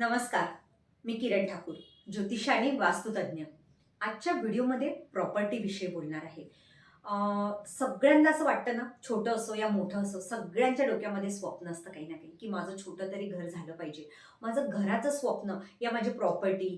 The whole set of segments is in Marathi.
नमस्कार मी किरण ठाकूर ज्योतिष आणि वास्तुतज्ञ. आजच्या व्हिडिओमध्ये प्रॉपर्टीविषयी बोलणार आहे. सगळ्यांना असं वाटतं ना छोटं असो या मोठं असो सगळ्यांच्या डोक्यामध्ये स्वप्न असतं काही ना काही की माझं छोटं तरी घर झालं पाहिजे. माझं घराचं स्वप्न या माझी प्रॉपर्टी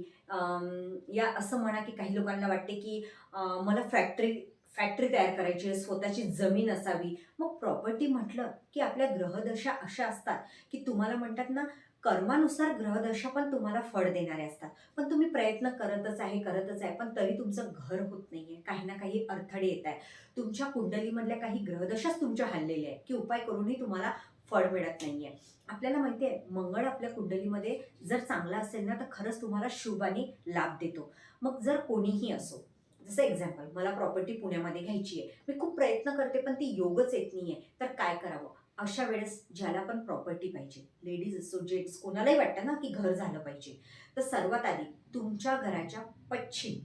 या असं म्हणा की काही लोकांना वाटते की मला फॅक्टरी फॅक्टरी तयार करायची आहे स्वतःची जमीन असावी. मग प्रॉपर्टी म्हटलं की आपल्या ग्रहदशा अशा असतात की तुम्हाला म्हणतात ना कर्मानुसार ग्रहदशा पण तुम्हाला फळ देणारे असतात. पण तुम्ही प्रयत्न करतच आहे करतच आहे पण तरी तुमचं घर होत नाहीये. काही ना काही अडथळे येत आहे तुमच्या कुंडलीमधल्या काही ग्रहदशाच तुमच्या हल्लेल्या आहेत की उपाय करूनही तुम्हाला फळ मिळत नाहीये. आपल्याला माहिती आहे मंगळ आपल्या कुंडलीमध्ये जर चांगला असेल ना तर खरंच तुम्हाला शुभाने लाभ देतो. मग जर कोणीही असो जसं एक्झाम्पल मला प्रॉपर्टी पुण्यामध्ये घ्यायची आहे. मी खूप प्रयत्न करते पण ती योगच येत नाही आहे तर काय करावं? अशा वेळेस ज्याला पण प्रॉपर्टी पाहिजे. लेडीज असो जेंट्स कोणालाही वाटतं ना की घर झालं पाहिजे. तर सर्वात आधी तुमच्या घराच्या पश्चिम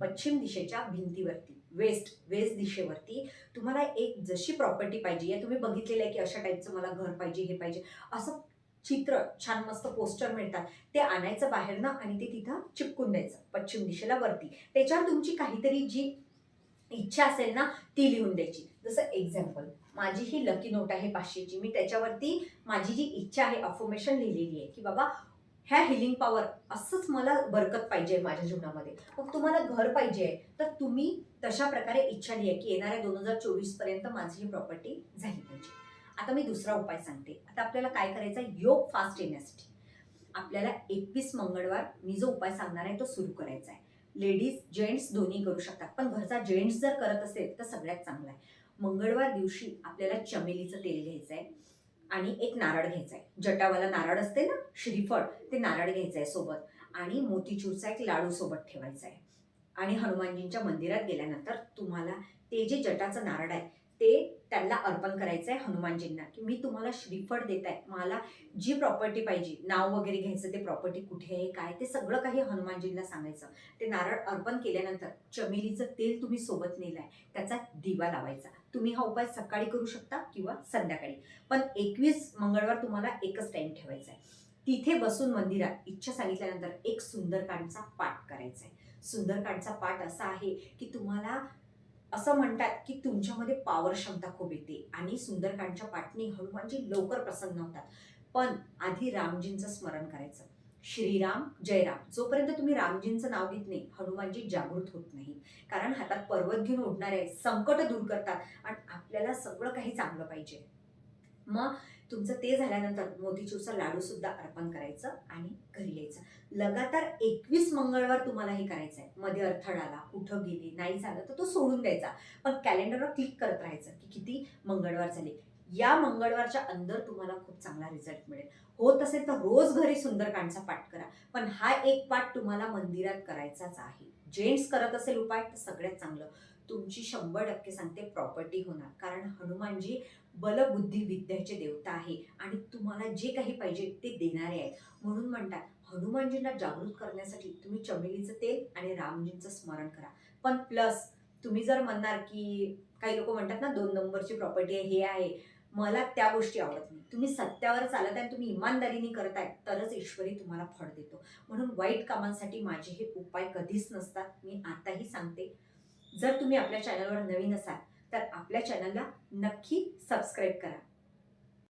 पश्चिम दिशेच्या भिंतीवरती वेस्ट वेस्ट दिशेवरती तुम्हाला एक जशी प्रॉपर्टी पाहिजे या तुम्ही बघितलेलं आहे की अशा टाईपचं मला घर पाहिजे हे पाहिजे असं चित्र छान मस्त पोस्टर मिळतात. ते आणायचं बाहेरनं आणि ते तिथं चिपकून द्यायचं पश्चिम दिशेला वरती. त्याच्यावर तुमची काहीतरी जी इच्छा असेल ना ती लिहून द्यायची. जसं एक्झाम्पल माझी ही लकी नोट आहे पाचशेची. मी त्याच्यावरती माझी जी इच्छा आहे अफॉर्मेशन लिहिलेली आहे की बाबा ह्या हिलिंग पॉवर असंच मला बरकत पाहिजे माझ्या जीवनामध्ये. मग तुम्हाला घर पाहिजे आहे तर तुम्ही तशा प्रकारे इच्छा लिहा की येणाऱ्या दोन हजार चोवीसपर्यंत माझी ही प्रॉपर्टी झाली पाहिजे. आता मी दुसरा उपाय सांगते. आता आपल्याला काय करायचा आहे योग फास्ट येण्यासाठी. आपल्याला एकवीस मंगळवार मी जो उपाय सांगणार आहे तो सुरू करायचा आहे. लेडीज जेंट्स दोन्ही करू शकतात. पण घरचा जेंट्स जर करत असेल तर सगळ्यात चांगला आहे. मंगळवार दिवशी आपल्याला चमेलीचं तेल घ्यायचं आहे आणि एक नारळ घ्यायचा आहे. जटावाला नारळ असते ना श्रीफळ ते नारळ घ्यायचं आहे सोबत. आणि मोतीचूरचा एक लाडू सोबत ठेवायचा आहे. आणि हनुमानजींच्या मंदिरात गेल्यानंतर तुम्हाला ते जे जटाचं नारळ आहे ते त्यांना अर्पण करायचं आहे हनुमानजींना की मी तुम्हाला श्रीफळ देत आहे मला जी प्रॉपर्टी पाहिजे नाव वगैरे घ्यायचं ते प्रॉपर्टी कुठे आहे काय ते सगळं काही हनुमानजींना सांगायचं. ते नारळ अर्पण केल्यानंतर चमेलीचं तेल तुम्ही सोबत नेलं आहे त्याचा दिवा लावायचा. तुम्ही हा उपाय सकाळी करू शकता किंवा संध्याकाळी. पण एकवीस मंगळवार तुम्हाला एकच टाईम ठेवायचा आहे तिथे बसून मंदिरात इच्छा सांगितल्यानंतर एक सुंदरकांडचा पाठ करायचा आहे सुंदरकांडचा पाठ असा आहे की तुम्हाला असं म्हणतात की तुमच्यामध्ये पॉवर क्षमता खूप येते आणि सुंदरकांडच्या पाटणी हनुमानजी म्हणजे लवकर प्रसन्न होतात. पण आधी रामजींचं स्मरण करायचं. श्रीराम जयराम. जोपर्यंत तुम्ही रामजींचं नाव घेत नाही हनुमानजी जागृत होत नाही. कारण हातात पर्वत घेऊन उडणारे संकट दूर करतात आणि आपल्याला सगळं काही चांगलं पाहिजे. मग तुमचं ते झाल्यानंतर मोतीचूरचा लाडू सुद्धा अर्पण करायचं आणि घरी यायचं. लगातार एकवीस मंगळवार तुम्हाला हे करायचं आहे मध्ये अडथळा आला कुठं गेले नाही झालं तर तो सोडून द्यायचा. पण कॅलेंडरवर क्लिक करत राहायचं की किती मंगळवार झाले. या मंगळवारच्या अंदर तुम्हाला खूप चांगला रिझल्ट मिळेल. होत असेल तर रोज घरी सुंदरकांडचा पाठ करा पण हा एक पाठ तुम्हाला मंदिरात करायचाच आहे. जेंट्स करत असेल उपाय तर सगळ्यात चांगलं. तुमची शंभर टक्के सांगते प्रॉपर्टी होणार. कारण हनुमानजी बलबुद्धी विद्याचे देवता आहे आणि तुम्हाला जे काही पाहिजे ते देणारे आहेत. म्हणून म्हणतात हनुमानजींना जागृत करण्यासाठी तुम्ही चमेलीचं तेल आणि रामजींचं स्मरण करा. पण प्लस तुम्ही जर म्हणणार की काही लोक म्हणतात ना दोन नंबरची प्रॉपर्टी आहे हे आहे. मला त्या गोष्टी आवडत नाही. तुम्ही सत्यावर चालत आहे तुम्ही इमानदारीने करताय तरच ईश्वरी तुम्हाला फळ देतो. म्हणून वाईट कामांसाठी माझे हे उपाय कधीच नसतात. मी आताही सांगते. जर तुम्ही आपल्या चॅनलवर नवीन असाल तर आपल्या चॅनलला नक्की सबस्क्राईब करा.